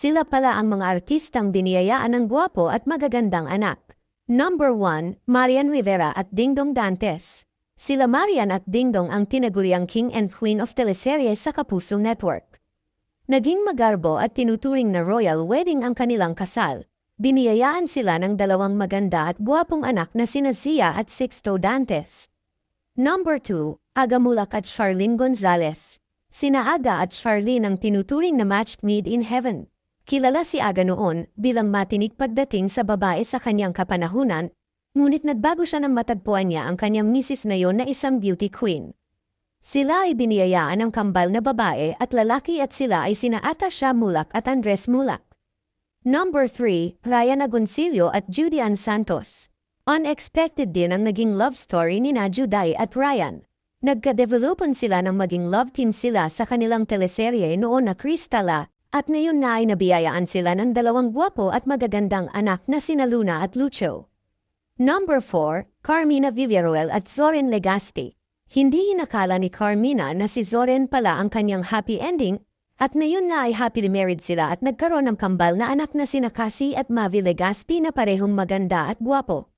Sila pala ang mga artistang biniyayaan ng gwapo at magagandang anak. Number 1, Marian Rivera at Dingdong Dantes. Sila Marian at Dingdong ang tinaguriang king and queen of teleserye sa Kapuso Network. Naging magarbo at tinuturing na royal wedding ang kanilang kasal. Biniyayaan sila ng dalawang maganda at buwapong anak na sina Zia at Sixto Dantes. Number 2, Aga Mulak at Charlene Gonzalez. Sina Aga at Charlene ang tinuturing na match made in heaven. Kilala si Aga noon bilang matinik pagdating sa babae sa kanyang kapanahunan, ngunit nagbago siya nang matagpuan niya ang kanyang misis na yon na isang beauty queen. Sila ay biniyayaan ng kambal na babae at lalaki at sila ay sina Atasha Mulak at Andres Mulak. Number 3, Ryan Agoncillo at Judy Ann Santos. Unexpected din ang naging love story ni na at Ryan. Nagka-developan sila ng maging love team sila sa kanilang teleserye noon na Cristala at ngayon na ay nabiyayaan sila ng dalawang gwapo at magagandang anak na sina Luna at Lucho. Number 4, Carmina Villaruel at Zoren Legaspi. Hindi inakala ni Carmina na si Zoren pala ang kanyang happy ending at ngayon na ay happily married sila at nagkaroon ng kambal na anak na sina Cassie at Mavi Legaspi na parehong maganda at gwapo.